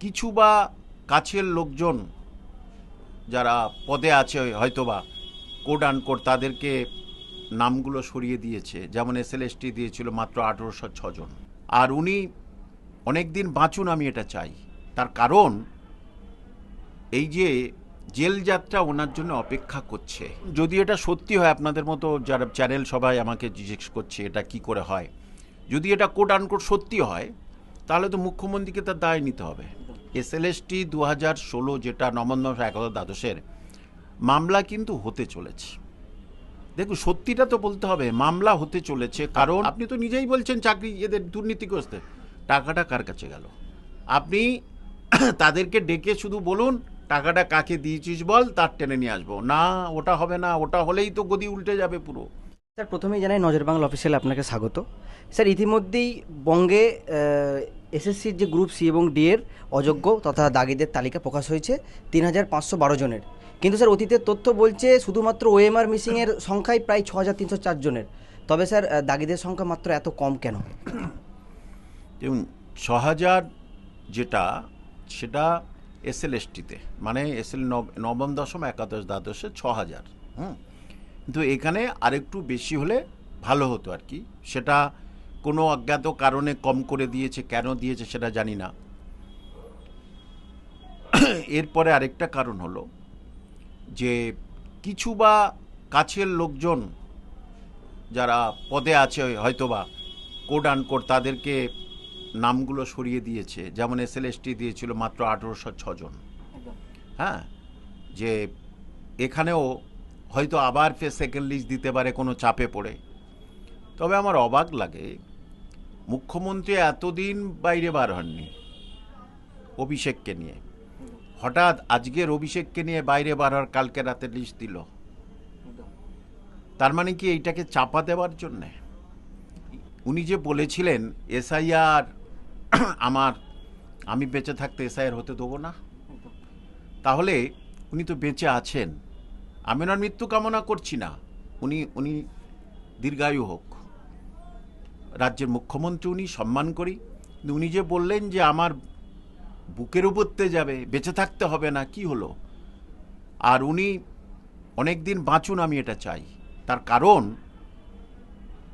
কিছু বা কাছের লোকজন যারা পদে আছে হয়তোবা কোড আনকোড তাদেরকে নামগুলো সরিয়ে দিয়েছে। যেমন এস দিয়েছিল মাত্র আঠেরোশো ছজন আর উনি অনেক দিন বাঁচুন আমি এটা চাই। তার কারণ, এই যে জেল যাত্রা ওনার জন্য অপেক্ষা করছে। যদি এটা সত্যি হয় আপনাদের মতো যারা চ্যানেল সবাই আমাকে জিজ্ঞেস করছে এটা কি করে হয়। যদি এটা কোট আনকোট সত্যি হয়, তাহলে তো মুখ্যমন্ত্রীকে তার দায় নিতে হবে। এস এল এস টি দু হাজার ষোলো যেটা নবম একাদশ দ্বাদশের মামলা কিন্তু হতে চলেছে। দেখুন, সত্যিটা তো বলতে হবে, মামলা হতে চলেছে, কারণ আপনি তো নিজেই বলছেন চাকরি, এদের দুর্নীতিগ্রস্ত টাকাটা কার কাছে গেল? আপনি তাদেরকে ডেকে শুধু বলুন, টাকাটা কাকে দিয়েছিস বল, তার টেনে নিয়ে আসব। না, ওটা হবে না, ওটা হলেই তো গদি উল্টে যাবে পুরো। স্যার, প্রথমেই জানাই নজর বাংলা অফিসিয়াল আপনাকে স্বাগত। স্যার, ইতিমধ্যেই বঙ্গে এসএসসির যে গ্রুপ সি এবং ডি এর অযোগ্য তথা দাগিদের তালিকা প্রকাশ হয়েছে তিন হাজার পাঁচশো বারো জনের। কিন্তু স্যার, অতীতের তথ্য বলছে শুধুমাত্র ওএমআর মিসিংয়ের সংখ্যাই প্রায় ছ হাজার তিনশো চার জনের। তবে স্যার দাগিদের সংখ্যা মাত্র এত কম কেন? দেখুন, ছ হাজার যেটা, সেটা এস এল এসটিতে মানে এস এল নবম দশম, একাদশ দ্বাদশে ছ হাজার। হুম? কিন্তু এখানে আরেকটু বেশি হলে ভালো হতো আর কি। সেটা কোনো অজ্ঞাত কারণে কম করে দিয়েছে, কেন দিয়েছে সেটা জানি না। এরপরে আরেকটা কারণ হলো যে কিছু বা কাছের লোকজন যারা পদে আছে, হয়তোবা কোড আনকোড তাদেরকে নামগুলো সরিয়ে দিয়েছে। যেমন এস দিয়েছিল মাত্র আঠেরোশো ছজন হ্যাঁ যে এখানেও হয়তো আবার ফের সেকেন্ড লিস্ট দিতে পারে, কোনো চাপে পড়ে। তবে আমার অবাক লাগে মুখ্যমন্ত্রী এতদিন বাইরে বার হননি অভিষেককে নিয়ে। হঠাৎ আজকের অভিষেককে নিয়ে বাইরে বার হওয়ার কালকে রাতে লিস্ট দিল। তার মানে কি এইটাকে চাপা দেওয়ার জন্যে? উনি যে বলেছিলেন, এসআইআর আমার, আমি বেঁচে থাকতে এসআইআর হতে দেবো না। তাহলে উনি তো বেঁচে আছেন। আমি ওনার মৃত্যু কামনা করছি না। উনি উনি দীর্ঘায়ু হোক। রাজ্যের মুখ্যমন্ত্রী উনি সম্মান করি। উনি যে বললেন যে আমার বুকের উপরতে যাবে, বেঁচে থাকতে হবে না, কি হলো? আর উনি অনেক দিন বাঁচুন আমি এটা চাই। তার কারণ,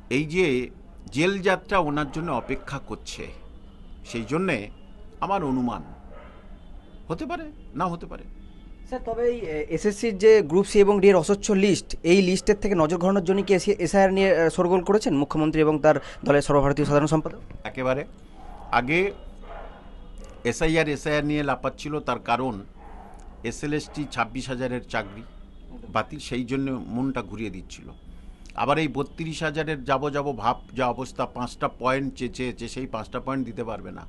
এই যে জেল যাত্রা ওনার জন্য অপেক্ষা করছে, সেই জন্যে আমার অনুমান। হতে পারে? না হতে পারে? স্যার তবে এই এসএসসির যে গ্রুপ সি এবং ডি এর অস্বচ্ছ লিস্ট এই লিস্টের থেকে নজর ঘোরানোর জন্য কি এসআইআর নিয়ে আহ, শোরগোল করেছেন মুখ্যমন্ত্রী এবং তার দলের সর্বভারতীয় সাধারণ সম্পাদক? একেবারে। আগে এসআইআর এসআইআর নিয়ে লাপাচ্ছিল তার কারণ এসএলএসটি ছাব্বিশ হাজারের চাকরি বাতিল সেই জন্য মনটা ঘুরিয়ে দিচ্ছিল। আবার এই বত্রিশ হাজারের যাব যাব ভাব যা অবস্থা পাঁচটা পয়েন্ট চেয়ে চেয়েছে সেই পাঁচটা পয়েন্ট দিতে পারবে না।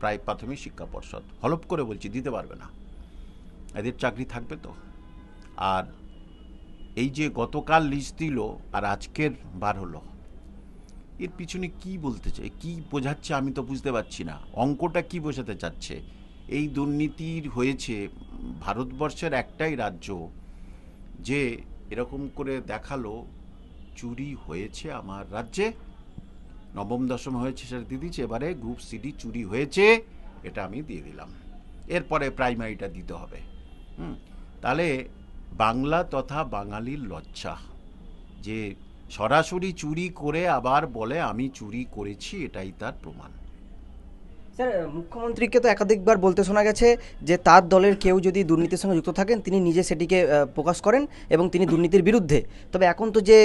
প্রায় প্রাথমিক শিক্ষা পর্ষদ। হলপ করে বলছি দিতে পারবে না। এদের চাকরি থাকবে তো। আর এই যে গতকাল লিস্ট দিল আর আজকের বার হলো, এর পিছনে কি বলতে চাই? কি বোঝাচ্ছে আমি তো বুঝতে পারছি না। অঙ্কটা কি বোঝাতে চাচ্ছে? এই দুর্নীতির হয়েছে ভারতবর্ষের একটাই রাজ্য যে এরকম করে দেখাল, চুরি হয়েছে আমার রাজ্যে, নবম, দশম হয়েছে সেটা দিয়ে দিচ্ছে এবারে গ্রুপ সিডি চুরি হয়েছে, এটা আমি দিয়ে দিলাম। এরপরে প্রাইমারিটা দিতে হবে। তাহলে বাংলা তথা বাঙালির লজ্জা। যে সরাসরি চুরি করে আবার বলে, আমি চুরি করেছি, এটাই তার প্রমাণ। স্যার, মুখ্যমন্ত্রীকে তো একাধিকবার বলতে শোনা গেছে যে তার দলের কেউ যদি দুর্নীতির সঙ্গে যুক্ত থাকেন, তিনি নিজে সেটিকে প্রকাশ করেন এবং তিনি দুর্নীতির বিরুদ্ধে। তবে এখন তো যে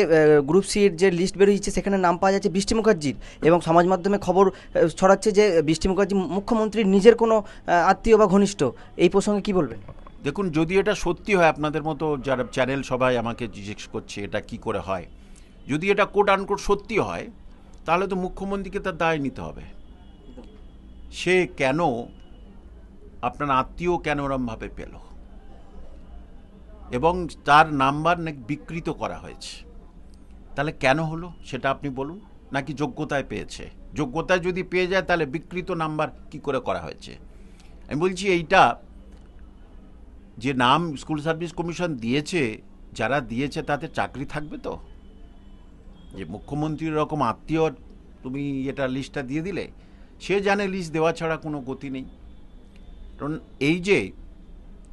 গ্রুপ সির যে লিস্ট বেরিয়েছে সেখানে নাম পাওয়া যাচ্ছে বৃষ্টি মুখার্জির এবং সমাজ মাধ্যমে খবর ছড়াচ্ছে যে বৃষ্টি মুখার্জি মুখ্যমন্ত্রীর নিজের কোনো আত্মীয় বা ঘনিষ্ঠ। এই প্রসঙ্গে কি বলবেন? দেখুন, যদি এটা সত্যি হয় আপনাদের মতো যারা চ্যানেল সবাই আমাকে জিজ্ঞেস করছে এটা কি করে হয়, যদি এটা কোট আনকোট সত্যি হয়, তাহলে তো মুখ্যমন্ত্রীকে তার দায় নিতে হবে। সে কেন, আপনার আত্মীয় কেন ওরমভাবে পেল? এবং তার নাম্বার নাকি বিকৃত করা হয়েছে? তাহলে কেন হলো? সেটা আপনি বলুন, নাকি যোগ্যতায় পেয়েছে? যোগ্যতায় যদি পেয়ে যায়, তাহলে বিকৃত নাম্বার কি করে করা হয়েছে? আমি বলছি এইটা যে নাম স্কুল সার্ভিস কমিশন দিয়েছে, যারা দিয়েছে তাতে চাকরি থাকবে তো? যে মুখ্যমন্ত্রীর রকম আত্মীয়, তুমি এটা লিস্টটা দিয়ে দিলে, সে জানে লিস্ট দেওয়া ছাড়া কোনো গতি নেই। কারণ এই যে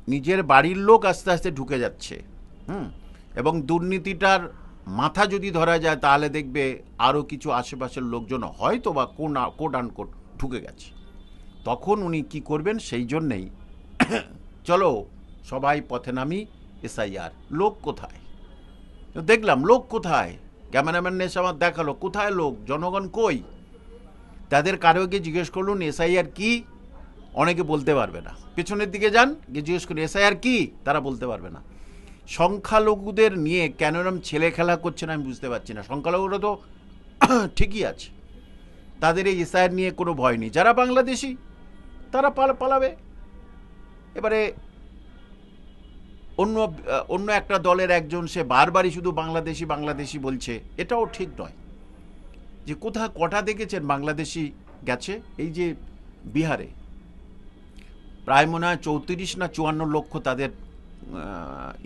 নিজের বাড়ির লোক আস্তে আস্তে ঢুকে যাচ্ছে, হুম, এবং দুর্নীতিটার মাথা যদি ধরা যায়, তাহলে দেখবে আরও কিছু আশেপাশের লোকজন হয়তো বা কোন কোড আনকোড ঢুকে গেছে। তখন উনি কি করবেন? সেই জন্যেই, চলো সবাই পথে নামি এসআইআর। লোক কোথায়? দেখলাম, লোক কোথায়? ক্যামেরাম্যান এসে আমার দেখাল, কোথায় লোক? জনগণ কই? তাদের কারোকে জিজ্ঞেস করলুন, এসআইআর কি? অনেকে বলতে পারবে না। পেছনের দিকে যান, গিয়ে জিজ্ঞেস করুন, এসআইআর কি? তারা বলতে পারবে না। সংখ্যালঘুদের নিয়ে কেন এরম ছেলে খেলা করছেন আমি বুঝতে পারছি না। সংখ্যালঘুরা তো ঠিকই আছে। তাদের এই এসআইআর নিয়ে কোনো ভয় নেই। যারা বাংলাদেশি, তারা পালা, পালাবে। এবারে অন্য অন্য একটা দলের একজন সে বারবারই শুধু বাংলাদেশি বাংলাদেশি বলছে। এটাও ঠিক নয় যে কোথা কটা দেখেছেন বাংলাদেশি গেছে? এই যে বিহারে। প্রায় মনে হয় চৌত্রিশ না চুয়ান্ন লক্ষ তাদের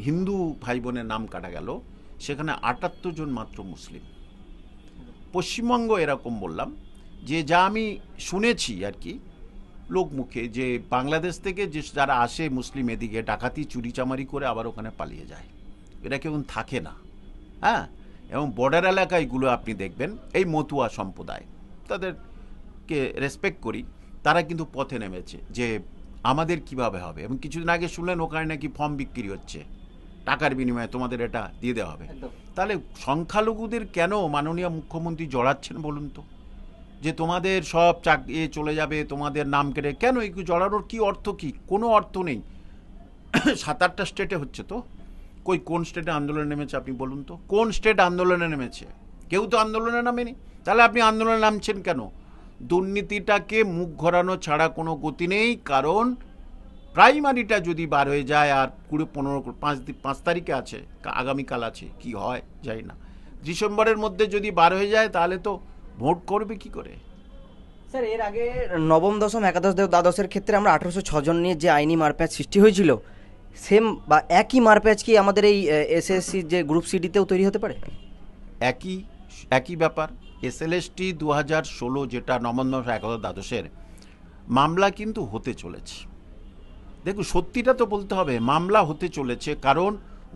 হিন্দু ভাই বোনের নাম কাটা গেল। সেখানে আটাত্তর জন মাত্র মুসলিম। পশ্চিমবঙ্গ এরকম বললাম। যে যা আমি শুনেছি আর কি লোকমুখে যে বাংলাদেশ থেকে যে যারা আসে মুসলিম এদিকে ডাকাতি চুরিচামারি করে আবার ওখানে পালিয়ে যায়। এটা কেউ থাকে না। হ্যাঁ? এবং বর্ডার এলাকায়গুলো আপনি দেখবেন এই মতুয়া সম্প্রদায় তাদেরকে রেসপেক্ট করি। তারা কিন্তু পথে নেমেছে যে আমাদের কীভাবে হবে? এবং কিছুদিন আগে শুনলেন ওখানে নাকি ফর্ম বিক্রি হচ্ছে। টাকার বিনিময়ে তোমাদের এটা দিয়ে দেওয়া হবে। তাহলে সংখ্যালঘুদের কেন মাননীয় মুখ্যমন্ত্রী জড়াচ্ছেন বলুন তো? যে তোমাদের সব চাক চলে যাবে, তোমাদের নাম কেটে কেন? এই জড়ানোর কি অর্থ কি? কোনো অর্থ নেই। সাত আটটা স্টেটে হচ্ছে তো। কই, কোন স্টেটে আন্দোলনে নেমেছে আপনি বলুন তো? কোন স্টেট আন্দোলনে নেমেছে? কেউ তো আন্দোলনে নামেনি। তাহলে আপনি আন্দোলনে নামছেন কেন? দুর্নীতিটাকে মুখ ঘোরানো ছাড়া কোনো গতি নেই, কারণ প্রাইমারিটা যদি বার হয়ে যায় আর কুড়ি, পনেরো, পাঁচ পাঁচ তারিখে আছে আগামীকাল আছে, কি হয়? যাই না। ডিসেম্বরের মধ্যে যদি বার হয়ে যায়, তাহলে তো ভোট করবে কি করে? স্যার এর আগে নবম দশম একাদশ দেব দ্বাদশের ক্ষেত্রে আমরা আঠারোশো ছজন নিয়ে যে আইনি মারপ্যাচ সৃষ্টি হয়েছিল সেম বা একই মারপ্যাচ কি আমাদের এই এসএসসি যে গ্রুপ সিডিতেও তৈরি হতে পারে? একই একই ব্যাপার। এসএলএসটি দু হাজার ষোলো যেটা নবম দশম একাদশ দ্বাদশের মামলা কিন্তু হতে চলেছে। দেখুন সত্যিটা তো বলতে হবে মামলা হতে চলেছে কারণ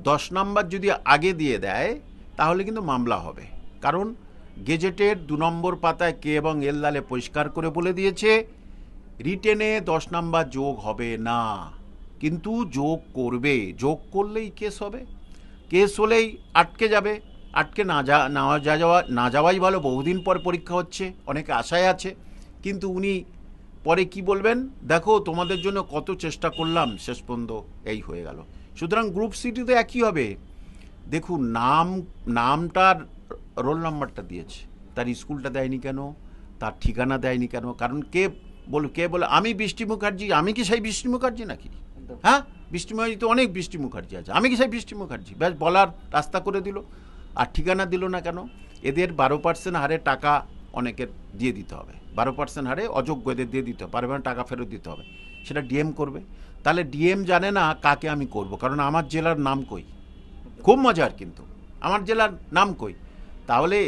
দশ নাম্বার যদি আগে দিয়ে দেয় তাহলে কিন্তু মামলা হবে। কারণ গেজেটের দু নম্বর পাতায় কে এবং এল দালে পরিষ্কার করে বলে দিয়েছে, রিটেনে দশ নাম্বার যোগ হবে না। কিন্তু যোগ করবে। যোগ করলেই কেস হবে। কেস হলেই আটকে যাবে। আটকে না যা না যাওয়া না যাওয়াই ভালো। বহুদিন পর পরীক্ষা হচ্ছে। অনেকে আশায় আছে। কিন্তু উনি পরে কি বলবেন? দেখো, তোমাদের জন্য কত চেষ্টা করলাম। শেষ পর্যন্ত এই হয়ে গেল। সুতরাং গ্রুপ সিটিতে একই হবে। দেখুন, নাম নামটার রোল নাম্বারটা দিয়েছে। তার স্কুলটা দেয়নি কেন? তার ঠিকানা দেয়নি কেন? কারণ কে বল কে বলে আমি বৃষ্টি মুখার্জি আমি কি সেই বৃষ্টি মুখার্জি নাকি? হ্যাঁ? বৃষ্টি মুখার্জি তো অনেক বৃষ্টি মুখার্জি আছে। আমি কি সেই বৃষ্টি মুখার্জি? ব্যাস বলার রাস্তা করে দিল। আর ঠিকানা দিল না কেন? এদের বারো পার্সেন্ট হারে টাকা অনেকের দিয়ে দিতে হবে। বারো পার্সেন্ট হারে অযোগ্য এদের দিয়ে দিতে হবে। পারবে না টাকা ফেরত দিতে হবে। সেটা ডিএম করবে। তাহলে ডিএম জানে না কাকে আমি করব। কারণ আমার জেলার নাম কই? খুব মজার কিন্তু। আমার জেলার নাম কই? তাহলে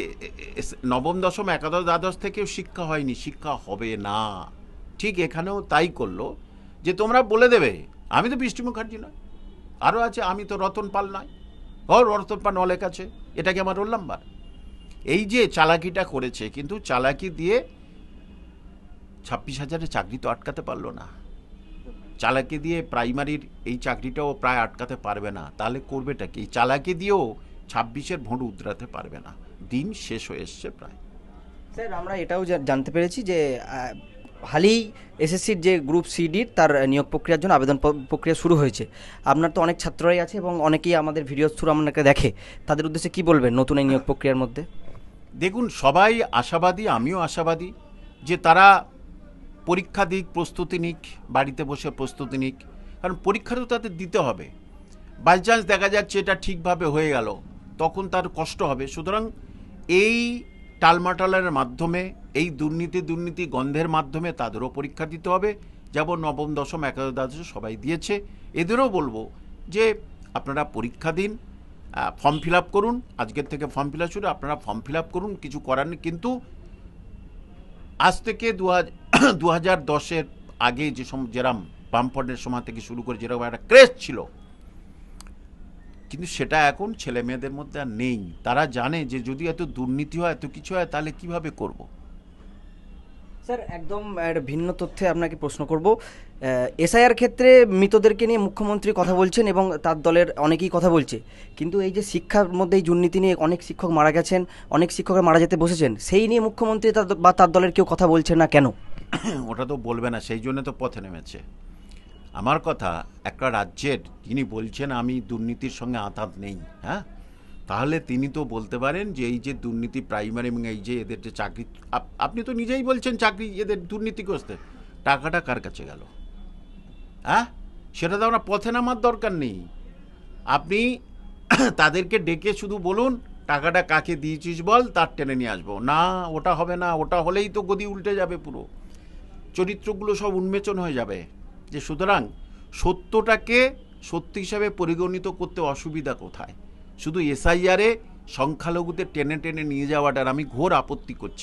নবম দশম, একাদশ, দ্বাদশ থেকেও শিক্ষা হয়নি, শিক্ষা হবে না। ঠিক এখানেও তাই করল, যে তোমরা বলে দেবে, আমি তো বৃষ্টি মুখার্জি নয় আরও আছে, আমি তো রতন পাল নয়। ও রতন পাল অলেখ আছে এটা কি আমার রোল নাম্বার। এই যে চালাকিটা করেছে, কিন্তু চালাকি দিয়ে ছাব্বিশ হাজারের চাকরি তো আটকাতে পারল না। চালাকি দিয়ে প্রাইমারির এই চাকরিটাও প্রায় আটকাতে পারবে না। তাহলে করবেটা কি? চালাকি দিয়েও ছাব্বিশের ভোট উতরাতে পারবে না। দিন শেষ হয়ে এসছে প্রায়। স্যার আমরা এটাও জানতে পেরেছি যে হালেই এসএসসির যে গ্রুপ সিডির তার নিয়োগ প্রক্রিয়ার জন্য আবেদন প্রক্রিয়া শুরু হয়েছে। আপনার তো অনেক ছাত্ররাই আছে এবং অনেকেই আমাদের ভিডিও থ্রু আপনাকে দেখে। তাদের উদ্দেশ্যে কি বলবেন নতুন এই নিয়োগ প্রক্রিয়ার মধ্যে? দেখুন সবাই আশাবাদী আমিও আশাবাদী যে তারা পরীক্ষা দিক প্রস্তুতি নিক বাড়িতে বসে প্রস্তুতি নিক। কারণ পরীক্ষা তো তাদের দিতে হবে। বাই চান্স দেখা যাচ্ছে এটা ঠিকভাবে হয়ে গেল। তখন তার কষ্ট হবে। সুতরাং এই টালমাটালের মাধ্যমে, এই দুর্নীতি দুর্নীতি গন্ধের মাধ্যমে তাদেরও পরীক্ষা দিতে হবে। যেমন নবম, দশম, একাদশ সবাই দিয়েছে। এদেরও বলব যে, আপনারা পরীক্ষা দিন ফর্ম ফিল আপ করুন। আজকের থেকে ফর্ম ফিল আপ শুরু, আপনারা ফর্ম ফিল আপ করুন, কিছু করার নেই। কিন্তু আজ থেকে দু হাজার দশের আগে যে যেরাম বামফ্রন্টের সময় থেকে শুরু করে যেরকম একটা ক্রেজ ছিল কিন্তু সেটা এখন ছেলে মেয়েদের মধ্যে আর নেই। তারা জানে যে যদি এত দুর্নীতি হয় এত কিছু হয় তাহলে কীভাবে করব। স্যার একদম ভিন্ন তথ্যে আপনাকে প্রশ্ন করব। এসআইআর ক্ষেত্রে মৃতদেরকে নিয়ে মুখ্যমন্ত্রী কথা বলছেন এবং তার দলের অনেকেই কথা বলছে। কিন্তু এই যে শিক্ষার মধ্যে এই দুর্নীতি নিয়ে অনেক শিক্ষক মারা গেছেন অনেক শিক্ষকরা মারা যেতে বসেছেন সেই নিয়ে মুখ্যমন্ত্রী তার বা তার দলের কেউ কথা বলছে না কেন? ওটা তো বলবে না সেই জন্য তো পথে নেমেছে। আমার কথা, একটা রাজ্যের যিনি বলছেন আমি দুর্নীতির সঙ্গে আতাত নেই হ্যাঁ? তাহলে তিনি তো বলতে পারেন যে এই যে দুর্নীতি প্রাইমারি এবং এই যে এদের যে চাকরি, আপ- আপনি তো নিজেই বলছেন চাকরি এদের দুর্নীতি করতে টাকাটা কার কাছে গেল? হ্যাঁ? সেটা তো আমরা পথে নামার দরকার নেই। আপনি তাদেরকে ডেকে শুধু বলুন, টাকাটা কাকে দিয়েছিস বল, তার টেনে নিয়ে আসব। না, ওটা হবে না, ওটা হলেই তো গদি উল্টে যাবে পুরো। চরিত্রগুলো সব উন্মেচন হয়ে যাবে। যে সুতরাং সত্যটাকে সত্য হিসাবে পরিগণিত করতে অসুবিধা কোথায়? শুধু এসআইআরে সংখ্যালঘুদের টেনে টেনে নিয়ে যাওয়াটার আমি ঘোর আপত্তি করছি।